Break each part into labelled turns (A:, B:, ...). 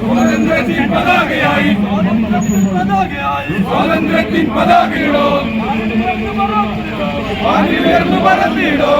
A: സ്വാതന്ത്ര്യത്തിൻ പതാകയായി സ്വാതന്ത്ര്യത്തിൻ പതാകയിടോ വാനിലുയർന്നു പറന്നിടോ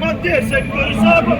A: Matiye sektörü sabah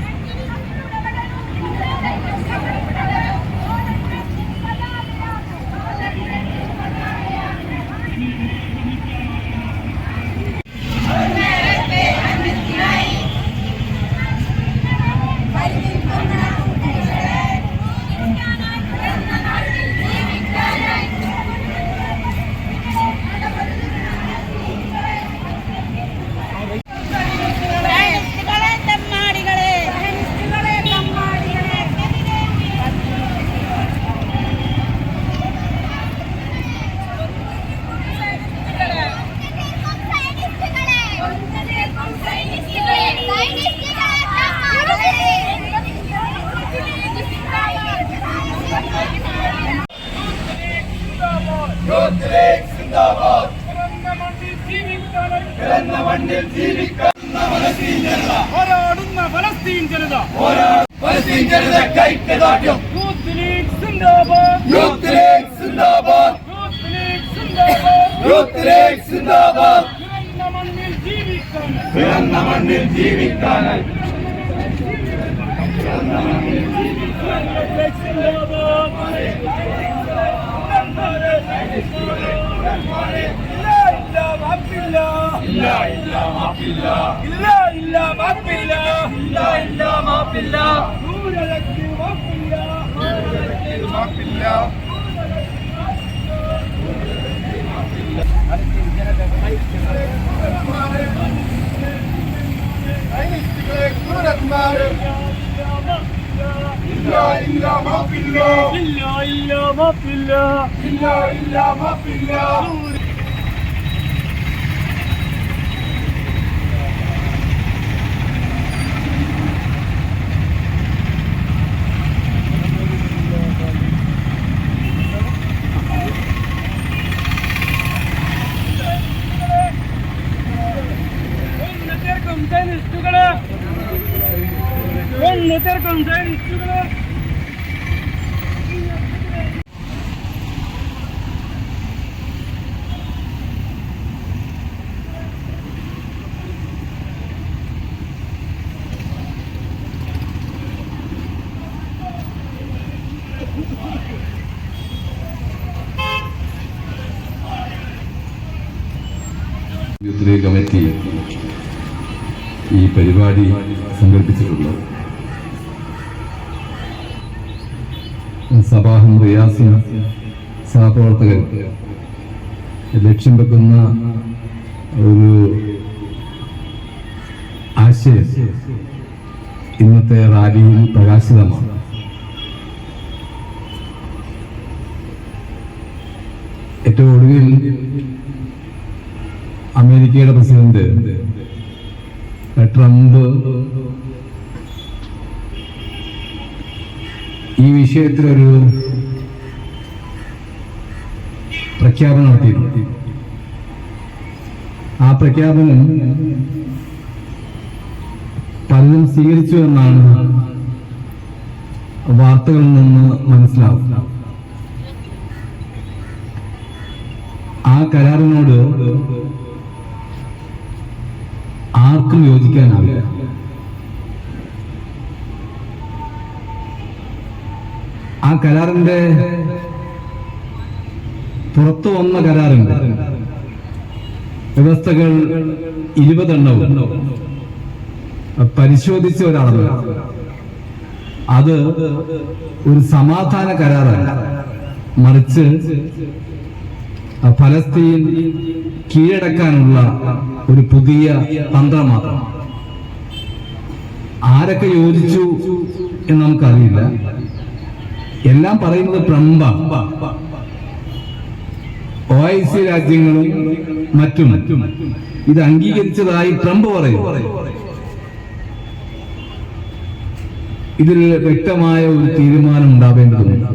A: പിറന്ന മണ്ണിൽ ജീവിക്കുന്ന ഫലസ്തീൻ ജനത
B: പോരാടുന്ന ഫലസ്തീൻ ജനത.
A: ഫലസ്തീൻ ജനത ഐക്യദാർഢ്യം
B: യൂത്ത് ലീഗ് സിന്ദാബാദ്.
A: യൂത്ത് ലീഗ് സിന്ദാബാദ്.
B: യൂത്ത് ലീഗ്
A: ജീവിക്കാൻ.
B: പിറന്ന മണ്ണിൽ ജീവിക്കാൻ.
A: പിറന്ന മണ്ണിൽ ജീവിക്കാനായി ഇല്ല إلا ما
B: في الله
A: إلا إلا ما في
B: الله إلا إلا
A: ما في الله
B: Deniz Tugala! Ben Neter Konser Tugala!
C: Youth committee ഈ പരിപാടി സംഘടിപ്പിച്ചിട്ടുള്ളത്. സഭാഹം റിയാസും സഹപ്രവർത്തകർ ലക്ഷ്യം വെക്കുന്ന ഒരു ആശയം ഇന്നത്തെ റാലിയിൽ പ്രകാശിതമാണ്. ഏറ്റവും ഒടുവിൽ അമേരിക്കയുടെ പ്രസിഡന്റ് ട്രംപ്. ഈ വിഷയത്തിലൊരു പ്രഖ്യാപനം നടത്തിയിട്ടുണ്ട് ആ പ്രഖ്യാപനം പലരും സ്വീകരിച്ചു എന്നാണ് വാർത്തകളിൽ നിന്ന് മനസ്സിലാവുക ആ കരാറിനോട് ആർക്കും യോജിക്കാനാവില്ല. ആ കരാറിന്റെ പുറത്തു വന്ന കരാറുണ്ട്. വ്യവസ്ഥകൾ ഇരുപതെണ്ണവും. പരിശോധിച്ച ഒരാളല്ല. അത് ഒരു സമാധാന കരാറല്ല മറിച്ച് ഫലസ്തീൻ കീഴടക്കാനുള്ള ഒരു പുതിയ തന്ത്രമാത്രം ആരൊക്കെ യോജിച്ചു എന്ന് നമുക്കറിയില്ല. എല്ലാം പറയുന്നത് പ്രമ്പ ഒ ഐ സി രാജ്യങ്ങളും മറ്റും ഇത് അംഗീകരിച്ചതായി ട്രംപ് പറയും ഇതിൽ വ്യക്തമായ ഒരു തീരുമാനം ഉണ്ടാവേണ്ടതുണ്ട്.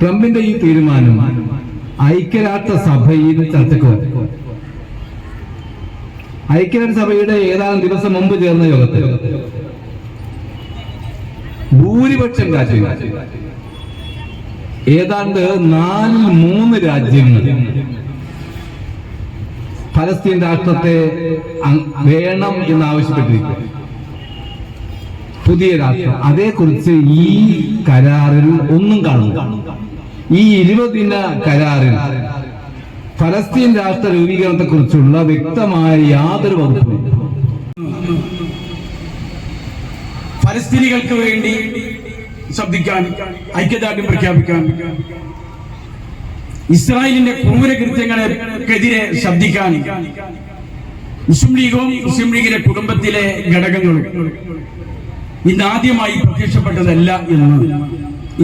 C: ട്രംപിന്റെ ഈ തീരുമാനം ഐക്യരാഷ്ട്ര സഭയിൽ ചർച്ചയ്ക്ക് വരും ഐക്യരാഷ്ട്ര സഭയുടെ ഏതാനും ദിവസം മുമ്പ് ചേർന്ന യോഗത്തിൽ ഭൂരിപക്ഷം രാജ്യങ്ങൾ ഏതാണ്ട് നാല് മൂന്ന് രാജ്യങ്ങൾ ഫലസ്തീൻ രാഷ്ട്രത്തെ വേണം എന്ന് ആവശ്യപ്പെട്ടിരിക്കും പുതിയ രാഷ്ട്രം. അതേക്കുറിച്ച് ഈ കരാറിൽ ഒന്നും കാണുന്നു ഈ ഇരുപതിന കരാറിൽ ഫലസ്തീൻ രാഷ്ട്ര രൂപീകരണത്തെ കുറിച്ചുള്ള വ്യക്തമായ യാതൊരു വകുപ്പും
A: ഫലസ്തീനികൾക്ക് വേണ്ടി ശബ്ദിക്കാൻ ഐക്യദാർഢ്യം പ്രഖ്യാപിക്കാൻ ഇസ്രായേലിന്റെ ക്രൂരകൃത്യങ്ങൾക്കെതിരെ ശബ്ദിക്കാൻ മുസ്ലിം ലീഗും മുസ്ലിം ലീഗിന്റെ കുടുംബത്തിലെ ഘടകങ്ങളും ഇന്ന് ആദ്യമായി പ്രത്യക്ഷപ്പെട്ടതല്ല എന്ന്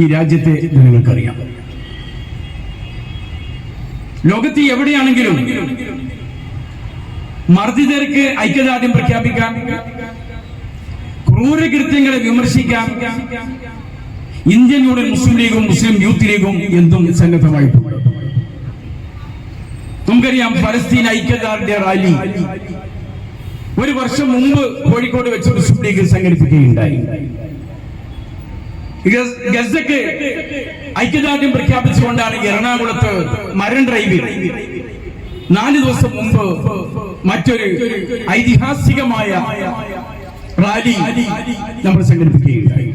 A: ഈ രാജ്യത്തെ ജനങ്ങൾക്കറിയാം. ലോകത്ത് എവിടെയാണെങ്കിലും മർദ്ദിതർക്ക് ഐക്യദാർഢ്യം പ്രഖ്യാപിക്കാം. ക്രൂരകൃത്യങ്ങളെ വിമർശിക്കാം. ഇന്ത്യൻ യൂണിയൻ മുസ്ലിം ലീഗും മുസ്ലിം യൂത്ത് ലീഗും എന്തും സന്നദ്ധമായിട്ടുണ്ട്. നമുക്കറിയാം ഫലസ്തീൻ ഐക്യദാർഢ്യ റാലി ഒരു വർഷം മുമ്പ് കോഴിക്കോട് വെച്ച് മുസ്ലിം ലീഗ് സംഘടിപ്പിക്കുകയുണ്ടായി. ഗസക്ക് ഐക്യദാർഢ്യം പ്രഖ്യാപിച്ചുകൊണ്ടാണ് എറണാകുളത്ത് മരൺ ഡ്രൈവിൽ നാല് ദിവസം മുമ്പ് മറ്റൊരു ഐതിഹാസികമായ റാലി നമ്മൾ സംഘടിപ്പിക്കുകയുണ്ടായി.